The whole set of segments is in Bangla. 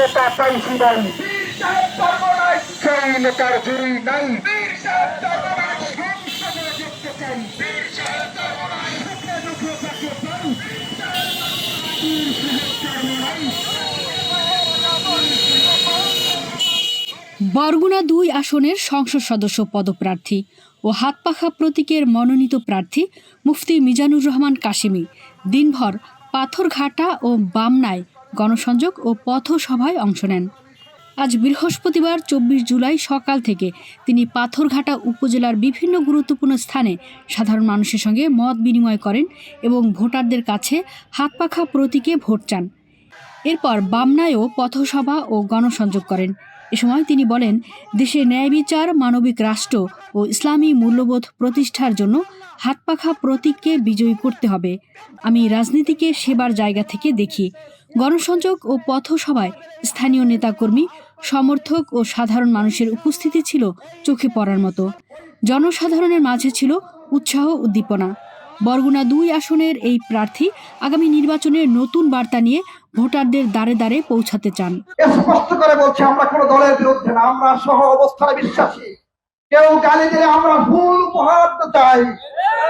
নেতা পাইছি নাই। সেই নেতার জুড়ি নাই বরগুনা দুই আসনের সংসদ সদস্য পদপ্রার্থী ও হাতপাখা প্রতীকের মনোনীত প্রার্থী মুফতি মিজানুর রহমান কাশিমি। দিনভর পাথরঘাটা ও বামনায় গণসংযোগ ও পথসভায় অংশ নেন। আজ বৃহস্পতিবার চব্বিশ জুলাই সকাল থেকে তিনি পাথরঘাটা উপজেলার বিভিন্ন গুরুত্বপূর্ণ স্থানে সাধারণ মানুষের সঙ্গে মত বিনিময় করেন এবং ভোটারদের কাছে হাতপাখা প্রতীকে ভোট চান। এরপর বামনায়ও পথসভা ও গণসংযোগ করেন। এ সময় তিনি বলেন, দেশে ন্যায় বিচার, মানবিক রাষ্ট্র ও ইসলামী মূল্যবোধ প্রতিষ্ঠার জন্য হাতপাখা প্রতীককে বিজয়ী করতে হবে। আমি রাজনীতিকে সেবার জায়গা থেকে দেখি। গণসংযোগ ও পথসভায় স্থানীয় নেতাকর্মী, সমর্থক ও সাধারণ মানুষের উপস্থিতি ছিল চোখে পড়ার মতো। জনসাধারণের মাঝে ছিল উৎসাহ উদ্দীপনা। বরগুনা দুই আসনের এই প্রার্থী আগামী নির্বাচনের নতুন বার্তা নিয়ে ভোটারদের দ্বারে দ্বারে পৌঁছাতে চান। স্পষ্ট করে বলছি, আমরা কোন দলের বিরুদ্ধে না, আমরা সহ অবস্থানে বিশ্বাসী। কেউ গালি দিলে আমরা ফুল উপহার চাই।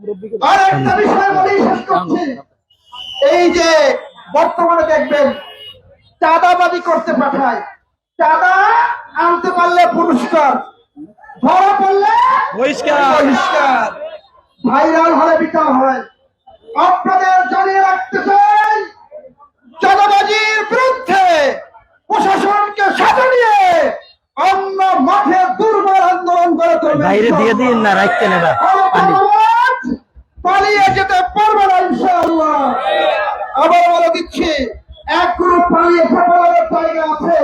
আরেকটা বিষয় বলি শেষ করছি। এই যে বর্তমানে দেখবেন চাঁদাবাদি করতে পাঠায়। চাঁদা আনতে পারলে পুরস্কার ধরা পড়লে বহিষ্কার। বহিষ্কার। ভাইরাল হলে বিচার হয়। আপনাদের জানিয়ে রাখতে চাই চাঁদাবাজির বিরুদ্ধে প্রশাসনকে সাথে নিয়ে অন্য মাঠে দুর্বল আন্দোলন করে তুলবে বাইরে দিয়ে দিন না, রাখতে এরা। পালিয়ে যেতে পারবে না ইনশাআল্লাহ। আবার বলে দিচ্ছি এক গ্রুপ পালিয়ে পালানোর জায়গা আছে।